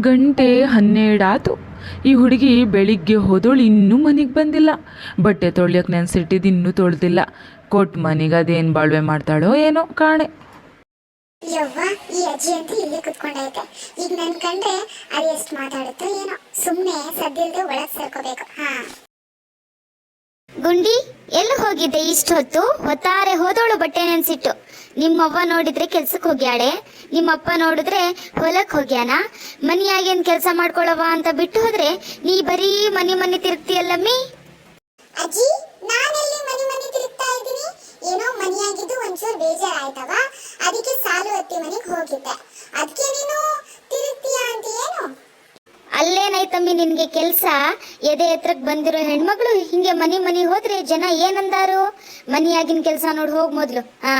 ಗಂಟೆ ಹನ್ನೆರಡಾತು ಈ ಹುಡುಗಿ ಬೆಳಿಗ್ಗೆ ಹೋದೋಳು ಇನ್ನೂ ಮನೆಗೆ ಬಂದಿಲ್ಲ. ಬಟ್ಟೆ ತೊಳ್ಯಕ್ಕೆ ನೆನೆಸಿಟ್ಟಿದ್ದು ಇನ್ನೂ ತೊಳ್ದಿಲ್ಲ. ಕೊಟ್ಟು ಮನೆಗೆ ಅದೇನು ಬಾಳ್ವೆ ಮಾಡ್ತಾಳೋ ಏನೋ ಕಾಣೆ. ಯವ್ವ, ಈ ಅಜ್ಜಿ ಅಂತ ಇಲ್ಲೇ ಕುತ್ಕೊಂಡೈತೆ. ಈಗ ನನ್ ಕಂಡ್ರೆ ಅದು ಎಷ್ಟು ಮಾತಾಡುತ್ತೋ ಏನೋ. ಸುಮ್ಮನೆ ಸದ್ದಿಲ್ದೆ ಒಳಗ್ ಎಲ್ಲಿ ಹೋಗಿದ್ದೆ ಇಷ್ಟೊತ್ತು ಹೊತ್ತಾರೆ ಹೋದವಳು ಬಟ್ಟೆ ನೆನ್ಸಿಟ್ಟು. ನಿಮ್ಮವ್ವ ನೋಡಿದ್ರೆ ಕೆಲ್ಸಕ್ಕೆ ಹೋಗ್ಯಾಳೆ. ನಿಮ್ಮಪ್ಪ ನೋಡಿದ್ರೆ ಹೊಲಕ್ಕೆ ಹೋಗ್ಯಾನ. ಮನಿಯಾಗೇನ್ ಕೆಲಸ ಮಾಡ್ಕೊಳವ ಅಂತ ಬಿಟ್ಟು ಹೋದ್ರೆ ನೀ ಬರೀ ಮನಿ ಮನಿ ತಿರುಗ್ತಿಯಲ್ಲಮ್ಮಿ ಅಜ್ಜಿ, ನಾನೆಲ್ಲಿ ಮನಿ ಮನಿ ತಿರುಗ್ತಾ ಇದ್ದೀನಿ? ಏನೋ ಮನಿಯಾಗಿದ್ದು ಒಂಚೂರು ಬೇಜಾರಾಯ್ತವ ಅದಕ್ಕೆ ಸಾಲು ಹತ್ತಿ ಮನೆಗೆ ಹೋಗಿದ್ದೆ. ಅದಕ್ಕೆ ನೀನು ತಿರುಗ್ತೀಯಾ ಅಂತ ಏನು ಅಲ್ಲೇನೈತಮ್ಮಿ ನಿನ್ಗೆ ಕೆಲ್ಸ? ಎದೆ ಎತ್ರಕ್ ಬಂದಿರೋ ಹೆಣ್ಮಗಳು ಹಿಂಗೆ ಮನಿ ಮನಿ ಹೋದ್ರೆ ಜನ ಏನಂದಾರು? ಮನಿಯಾಗಿನ್ ಕೆಲ್ಸ ನೋಡಿ ಹೋಗ್ ಮೊದ್ಲು. ಹಾ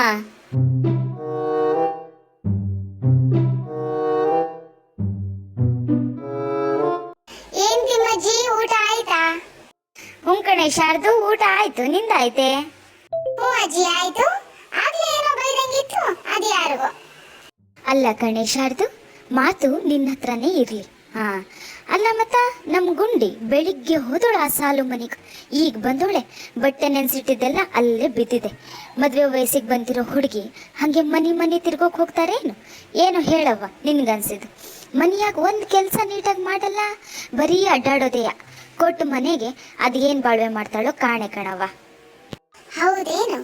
ಏನ್ ತಿಮ್ಮಜ್ಜಿ, ಊಟ ಆಯ್ತಾ? ಹ್ಞೂ ಕಣೆ ಊಟ ಆಯ್ತು. ನಿಂದಾಯ್ತೆ? ಓ ಅಜ್ಜಿ, ಆಯ್ತು. ಆಗ್ಲೇ ಏನೋ ಬೈದಂಗಿತ್ತು. ಅದು ಅಲ್ಲ ಕಣೆ, ಶಾರ್ದು, ಮಾತು ನಿನ್ನ ಹತ್ರನೇ ಇರ್ಲಿ. ಅಲ್ಲ ಮತ್ತ, ನಮ್ ಗುಂಡಿ ಬೆಳಿಗ್ಗೆ ಹೋದೋಳ ಆ ಸಾಲು ಮನೆಗ್. ಈಗ ಬಂದೋಳೆ, ಬಟ್ಟೆ ನೆನ್ಸಿಟ್ಟಿದ್ದೆಲ್ಲ ಅಲ್ಲೇ ಬಿದ್ದಿದೆ. ಮದ್ವೆ ವಯಸ್ಸಿಗೆ ಬಂದಿರೋ ಹುಡುಗಿ ಹಂಗೆ ಮನಿ ಮನಿ ತಿರ್ಗೋಕ್ ಹೋಗ್ತಾರೇನು? ಏನು ಹೇಳವ್ವ ನಿನ್ಗನ್ಸಿದ್ದು. ಮನಿಯಾಗ ಒಂದ್ ಕೆಲ್ಸ ನೀಟಾಗಿ ಮಾಡಲ್ಲ, ಬರೀ ಅಡ್ಡಾಡೋದೇಯ ಕೊಟ್ಟು ಮನೆಗೆ ಅದೇನ್ ಬಾಳ್ವೆ ಮಾಡ್ತಾಳೋ ಕಾಣೆ ಕಣವ್ವ. ಹೌದೇನು?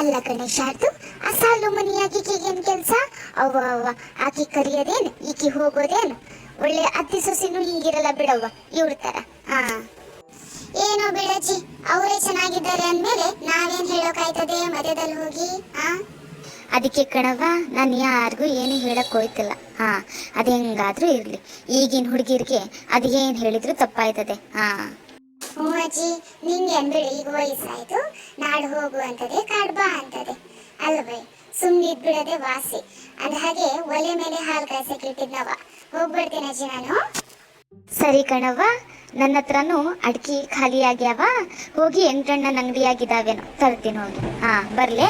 ಅಲ್ಲ ಗಣೇಶ, ಅದು ಆ ಸಾಲು ಮನಿಯಾಗಿ ಕೆಲ್ಸ? ಅವ್ವ ಅವ್ವ, ಆಕಿ ಕರಿಯೋದೇನು? ಈಕಿ ಹೋಗೋದೇನು? ಒಳ್ಳೆ ಅತ್ತಿ ಸೊಸಿನೂ ಹಿಂಗಿರಲ್ಲ ಬಿಡವ್ವ ಇವ್ರ ತರ. ಏನು ಏನೋ ಬಿಡಜ್ಜಿ ಅವರೇ ಚೆನ್ನಾಗಿದ್ದಾರೆ ಅಂದ್ಮೇಲೆ ನಾವೇನ್ ಹೇಳೋಕಾಯ್ತದೆ ಮಧ್ಯದಲ್ಲಿ ಹೋಗಿ? ಆ? ಅದಕ್ಕೆ ಕಣವ್ವ ನಾನು ಯಾರಿಗೂ ಏನು ಹೇಳಕ್ ಹೋಯ್ತಿಲ್ಲ. ಹಾ ಅದು ಹೆಂಗಾದ್ರೂ ಇರ್ಲಿ. ಈಗಿನ ಹುಡುಗಿರಿಗೆ ಅದು ಏನು ಹೇಳಿದ್ರು ತಪ್ಪಾಯ್ತದೆ. ಹಾ ಹ್ಞೂ ಅಜ್ಜಿ ನಿಂಗೆ ಅಂದ್ರೆ ಈಗ ವಯಸ್ಸಾಯ್ತು. ನಾಡು ಹೋಗು ಅಂತದೆ ಕಾಡ್ಬಾ ಅಂತದೆ. ಅಲ್ವೇ ಸುಮ್ಮನೆ ಬಿಡದೆ ವಾಸಿ. ಅಂದ ಹಾಗೆ ಒಲೆ ಮೇಲೆ ಹಾಲು ಕಾಯ್ಸಕ್ಕೆ ಇಟ್ಟಿದ್ನವ ಹೋಗ್ಬಿಡ್ತೀನಿ ಅಜ್ಜಿ ನಾನು ಸರಿ ಕಣವ್ವ, ನನ್ನ ಹತ್ರನೂ ಅಡ್ಕಿ ಖಾಲಿ ಆಗ್ಯಾವ ಹೋಗಿ ಎಂಟಣ್ಣನ ಅಂಗಡಿ ತರ್ತೀನಿ ಹೋಗಿ. ಹಾ, ಬರ್ಲೇ?